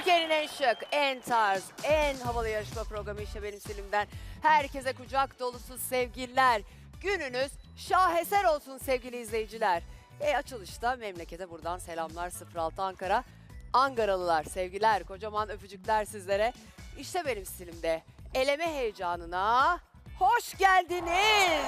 Türkiye'nin en şık, en tarz, en havalı yarışma programı işte benim Selim'den. Herkese kucak dolusu sevgiler. Gününüz şaheser olsun sevgili izleyiciler. E açılışta memlekete buradan selamlar 06 Ankara. Ankaralılar sevgiler, kocaman öpücükler sizlere. İşte benim stilimde eleme heyecanına hoş geldiniz.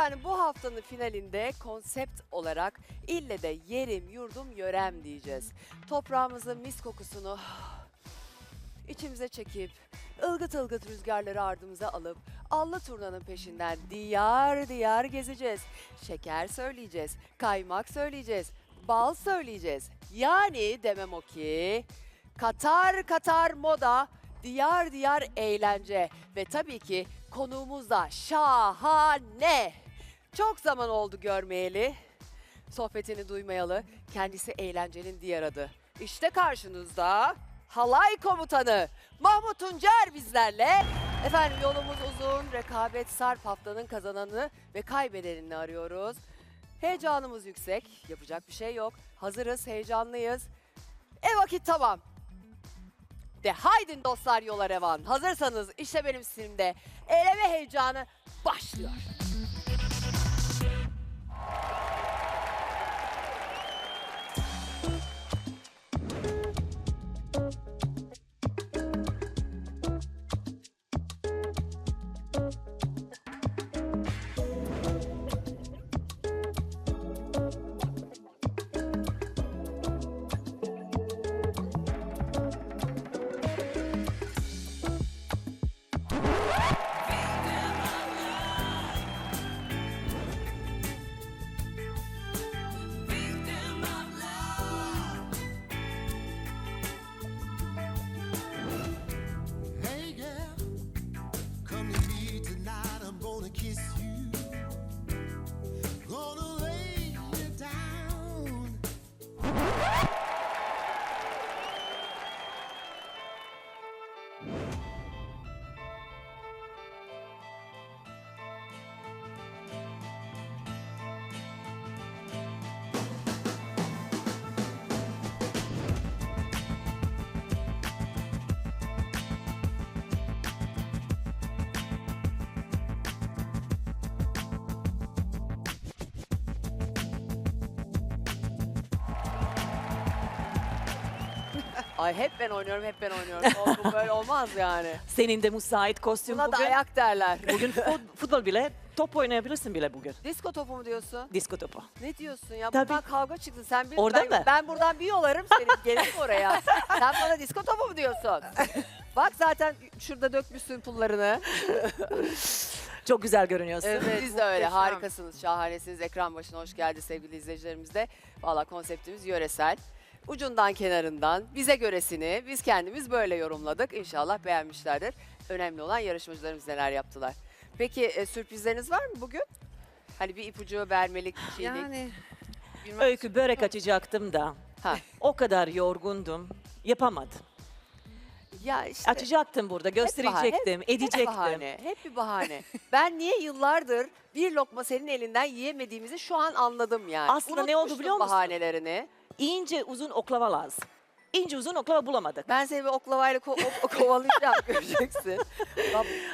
Efendim bu haftanın finalinde konsept olarak ille de yerim, yurdum, yörem diyeceğiz. Toprağımızın mis kokusunu içimize çekip ılgıt ılgıt rüzgarları ardımıza alıp allı turnanın peşinden diyar diyar gezeceğiz. Şeker söyleyeceğiz, kaymak söyleyeceğiz, bal söyleyeceğiz. Yani demem o ki Katar Katar moda, diyar diyar eğlence ve tabii ki konuğumuz da şahane. Çok zaman oldu görmeyeli, sohbetini duymayalı. Kendisi eğlencenin diğer adı. İşte karşınızda halay komutanı Mahmut Tuncer bizlerle. Efendim yolumuz uzun, rekabet sarp haftanın kazananı ve kaybedenini arıyoruz. Heyecanımız yüksek, yapacak bir şey yok. Hazırız, heyecanlıyız. E vakit tamam. De haydin dostlar yola revan. Hazırsanız işte benim sinemde eleme heyecanı başlıyor. Ay hep ben oynuyorum, hep ben oynuyorum. Oğlum, böyle olmaz yani. Senin de müsait kostüm Buna da bugün. ayak derler. Bugün fut- futbol bile, top oynayabilirsin bile bugün. Disko topu mu diyorsun? Disko topu. Ne diyorsun ya? Tabii. Buradan kavga çıktı. Sen bir, Orada ben, mı? Ben buradan bir yolarım seni. Gelirim oraya. Sen bana disko topu mu diyorsun? Bak zaten şurada dökmüşsün pullarını. Çok güzel görünüyorsun. Evet, Siz de öyle muhteşem. harikasınız, şahanesiniz. Ekran başına hoş geldi sevgili izleyicilerimiz de. Valla konseptimiz yöresel. Ucundan kenarından bize göresini biz kendimiz böyle yorumladık. İnşallah beğenmişlerdir. Önemli olan yarışmacılarımız neler yaptılar. Peki e, sürprizleriniz var mı bugün? Hani bir ipucu vermelik, bir şeylik. Yani bilmem. Öykü börek açacaktım da. Ha. O kadar yorgundum. Yapamadım. Ya işte Açacaktım burada, gösterecektim, hep edecektim. bahane, hep bir bahane. ben niye yıllardır bir lokma senin elinden yiyemediğimizi şu an anladım yani. Aslında ne oldu Unutmuştum biliyor musun? bahanelerini. İnce uzun oklava lazım. İnce uzun oklava bulamadık. Ben seni bir oklavayla ko- o- kovalayacağım göreceksin.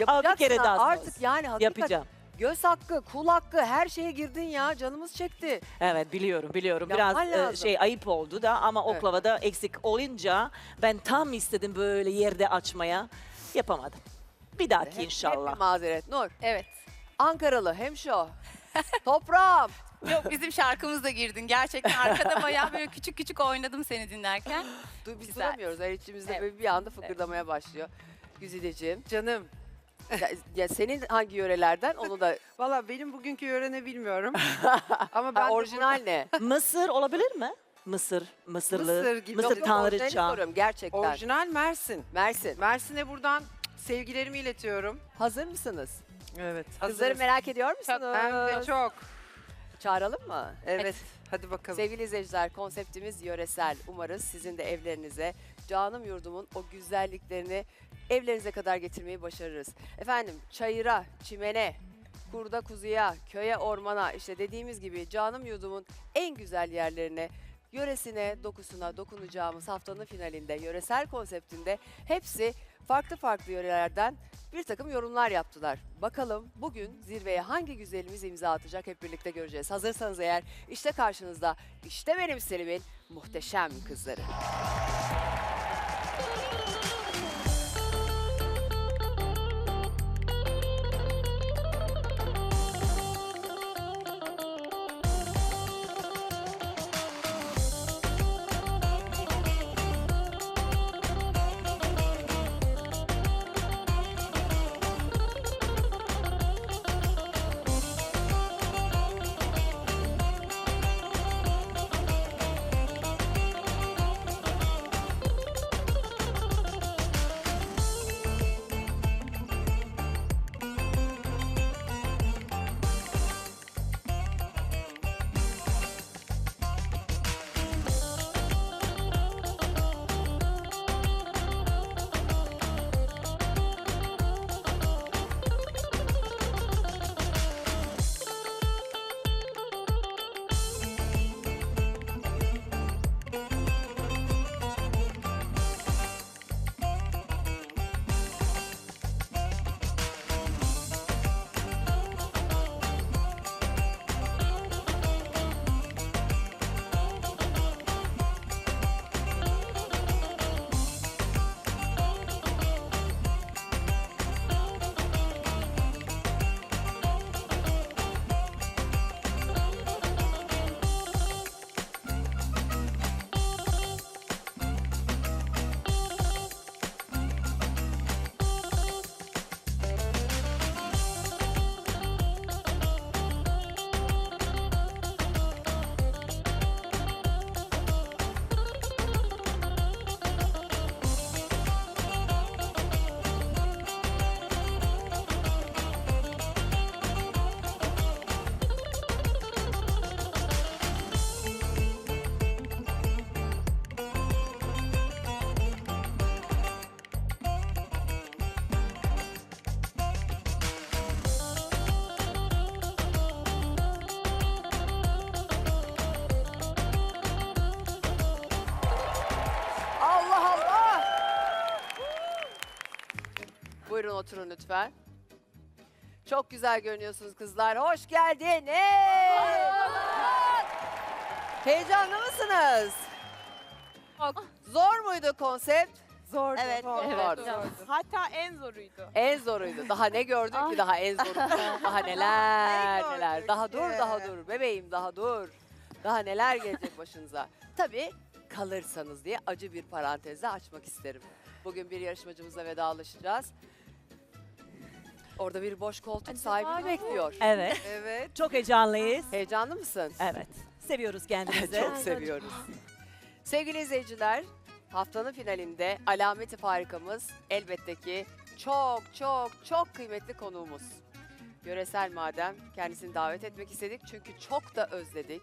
Yapacaksın kere ha, daha. Artık yani hakikaten Yapacağım. göz hakkı, kul hakkı her şeye girdin ya. Canımız çekti. Evet biliyorum biliyorum. Yapman Biraz e, lazım. şey ayıp oldu da ama Evet. oklavada eksik olunca ben tam istedim böyle yerde açmaya. Yapamadım. Bir dahaki Hep- Hep inşallah. bir mazeret. Nur. Evet. Ankaralı hemşo. Toprağım. Yok bizim şarkımız da girdin. Gerçekten arkada bayağı böyle küçük küçük oynadım seni dinlerken. Du- Biz Güzel. duramıyoruz. Her içimizde Evet. böyle bir anda fıkırdamaya başlıyor. Güzideciğim. Canım. Ya, ya senin hangi yörelerden onu da Valla benim bugünkü yörene bilmiyorum. Ama ben de orijinal ne? Mısır olabilir mi? Mısır, Mısırlı, Mısır gibi. Mısır Yok, tanrıça. soruyorum gerçekten. orijinal Mersin. Mersin. Mersin'e buradan sevgilerimi iletiyorum. Hazır mısınız? Evet. Kızları merak ediyor musunuz? Hem de çok. Çağıralım mı? Evet. Hadi bakalım. Sevgili izleyiciler konseptimiz yöresel. Umarız sizin de evlerinize canım yurdumun o güzelliklerini evlerinize kadar getirmeyi başarırız. Efendim çayıra, çimene, kurda kuzuya, köye ormana işte dediğimiz gibi canım yurdumun en güzel yerlerine yöresine, dokusuna dokunacağımız haftanın finalinde, yöresel konseptinde hepsi farklı farklı yörelerden bir takım yorumlar yaptılar. Bakalım bugün zirveye hangi güzelimiz imza atacak hep birlikte göreceğiz. Hazırsanız eğer işte karşınızda işte benim Selim'in muhteşem kızları. Oturun lütfen. Çok güzel görünüyorsunuz kızlar. Hoş geldiniz. Heyecanlı mısınız? Zor muydu konsept? Zordu. Evet, evet. Hatta en zoruydu. En zoruydu. Daha ne gördük ki daha en zoru. Daha neler Ne neler. Daha dur daha dur. Bebeğim daha dur. Daha neler gelecek başınıza. Tabii kalırsanız diye acı bir parantezle açmak isterim. Bugün bir yarışmacımızla vedalaşacağız. Orada bir boş koltuk sahibini bekliyor. Evet. Evet. Çok heyecanlıyız. Heyecanlı mısın? Evet. Seviyoruz kendimizi. Çok seviyoruz. Sevgili izleyiciler, haftanın finalinde alameti farikamız elbette ki çok çok çok kıymetli konuğumuz. Yöresel madem kendisini davet etmek istedik çünkü çok da özledik.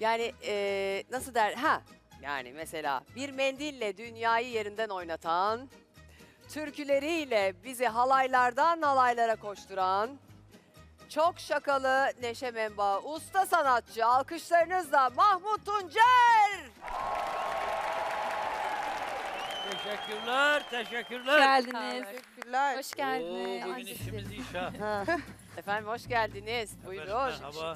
Yani eee, nasıl der? Ha yani mesela bir mendille dünyayı yerinden oynatan, türküleriyle bizi halaylardan halaylara koşturan, çok şakalı Neşe Memba, usta sanatçı alkışlarınızla Mahmut Tuncer. Teşekkürler, teşekkürler. geldiniz. Teşekkürler. Hoş Oo, geldiniz. bugün işimiz iş ha. Efendim hoş geldiniz. Buyurun. merhaba.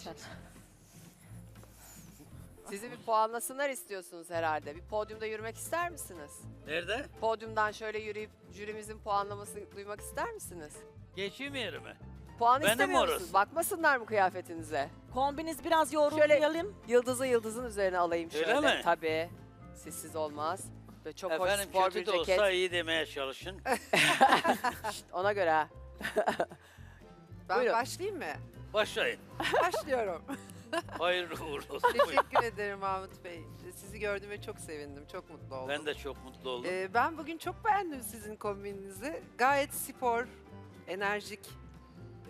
Sizi bir puanlasınlar istiyorsunuz herhalde. Bir podyumda yürümek ister misiniz? Nerede? Podyumdan şöyle yürüyüp jürimizin puanlamasını duymak ister misiniz? Geçeyim yerime. Puan Benim istemiyor orası. musunuz? Bakmasınlar mı kıyafetinize? Kombiniz biraz yorumlayalım. Yıldızı yıldızın üzerine alayım Öyle şöyle. mi? Tabii. Sizsiz olmaz. Böyle çok Efendim hoş spor kötü bir de ceket. olsa iyi demeye çalışın. Ona göre ha. Ben Buyurun. başlayayım mı? Başlayın. Başlıyorum. Hayırlı uğurlu olsun. Buyurun. Teşekkür ederim Mahmut Bey. Sizi gördüğüme çok sevindim. Çok mutlu oldum. Ben de çok mutlu oldum. Ee, ben bugün çok beğendim sizin kombininizi. Gayet spor, enerjik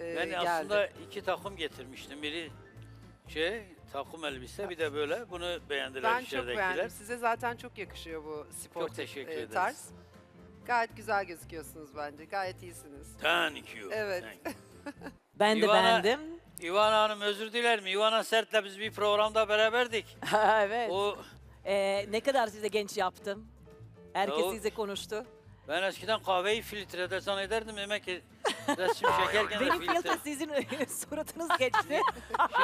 e, ben geldi. aslında iki takım getirmiştim. Biri şey takım elbise bir de böyle. Bunu beğendiler ben çok içeridekiler. beğendim. Size zaten çok yakışıyor bu spor Çok teşekkür e, ederiz. tarz. Gayet güzel gözüküyorsunuz bence. Gayet iyisiniz. Thank you. Evet. Thank you. Ben de Ivana- beğendim. İvana Hanım özür dilerim. İvana Sert'le biz bir programda beraberdik. evet. O Ee, ne kadar size genç yaptım. Herkes Yok. size konuştu. ben eskiden kahveyi filtrede zannederdim. Demek ki resim çekerken de Benim filtre filtre. sizin suratınız geçti.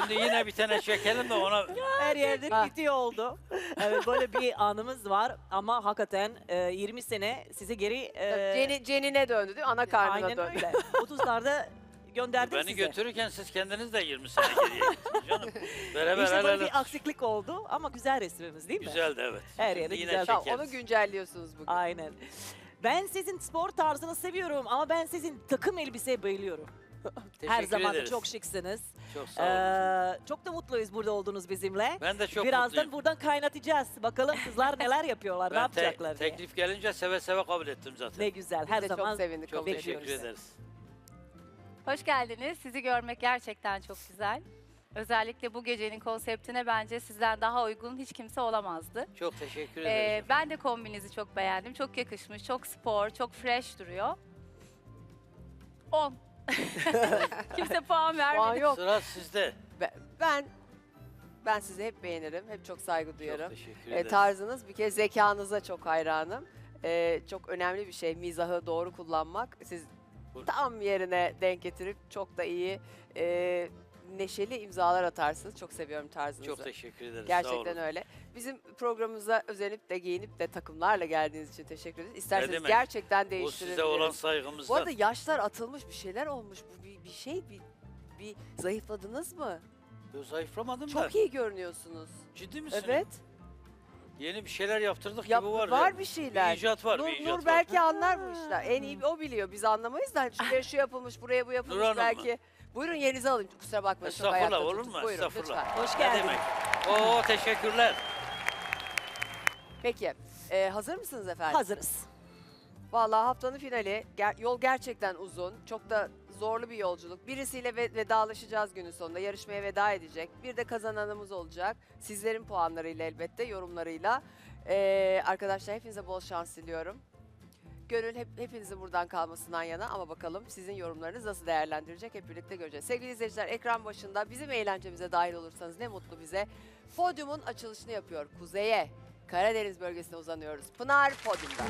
Şimdi yine bir tane çekelim de ona Her yerde Ha. oldu. Evet, böyle bir anımız var ama hakikaten e, 20 sene size geri e, Ceni, Cenine döndü değil mi? Ana karnına aynen döndü. öyle. 30'larda gönderdim beni size. götürürken siz kendiniz de 20 sene geriye gittiniz canım. Beraber İşte böyle bir aksilik oldu ama güzel resmimiz değil mi? Güzeldi evet. Her yere yine güzel. Tamam, onu güncelliyorsunuz bugün. Aynen. Ben sizin spor tarzını seviyorum ama ben sizin takım elbiseye bayılıyorum. Her Teşekkür zaman da ederiz. çok şıksınız. Çok sağ olun. Ee, çok da mutluyuz burada olduğunuz bizimle. ben de çok Birazdan mutluyum. buradan kaynatacağız. Bakalım kızlar neler yapıyorlar, ne Ben te- yapacaklar diye. teklif gelince seve seve kabul ettim zaten. Ne güzel. Biz Her de zaman çok sevindik. çok teşekkür ediyoruz. ederiz. Hoş geldiniz. Sizi görmek gerçekten çok güzel. Özellikle bu gecenin konseptine bence sizden daha uygun hiç kimse olamazdı. Çok teşekkür Ee, ederiz. ben de kombinizi çok beğendim. Çok yakışmış, çok spor, çok fresh duruyor. 10. kimse puan vermedi. Puan yok. Sıra sizde. Be- Ben ben sizi hep beğenirim. Hep çok saygı duyarım. Çok teşekkür E, ederiz. tarzınız bir kere zekanıza çok hayranım. E, çok önemli bir şey mizahı doğru kullanmak. Siz tam yerine denk getirip çok da iyi e, neşeli imzalar atarsınız. Çok seviyorum tarzınızı. Çok teşekkür ederiz. Gerçekten öyle. Bizim programımıza özenip de giyinip de takımlarla geldiğiniz için teşekkür ederiz. İsterseniz demek. gerçekten Bu değiştirebiliriz. size olan Bu saygımızdan. arada yaşlar atılmış bir şeyler olmuş. Bu bir, bir şey bir, bir zayıfladınız mı? Yo, zayıflamadım da. Çok iyi görünüyorsunuz. Ciddi misin? Evet. Yeni bir şeyler yaptırdık Yap, gibi var, var. ya. bir şeyler. Bir icat var, Nur, bir icat Nur var. belki anlar bu işler. En iyi o biliyor. Biz anlamayız da şuraya şu yapılmış, buraya bu yapılmış Hanım mı? belki. Buyurun yerinizi alın. Kusura bakmayın. çok Estağfurullah, ayakta olur tuttuk. mu? Buyurun Estağfurullah. lütfen. Hoş Ne geldiniz. demek? Oo teşekkürler. Peki. e, hazır mısınız efendim? Hazırız. Vallahi haftanın finali. Ger- yol gerçekten uzun. Çok da zorlu bir yolculuk. Birisiyle ve- vedalaşacağız günün sonunda. Yarışmaya veda edecek. Bir de kazananımız olacak. Sizlerin puanlarıyla elbette, yorumlarıyla. Ee, arkadaşlar hepinize bol şans diliyorum. Gönül hep, hepinizin buradan kalmasından yana ama bakalım sizin yorumlarınız nasıl değerlendirecek hep birlikte göreceğiz. Sevgili izleyiciler ekran başında bizim eğlencemize dahil olursanız ne mutlu bize. Podyumun açılışını yapıyor. Kuzeye, Karadeniz bölgesine uzanıyoruz. Pınar Podyum'da.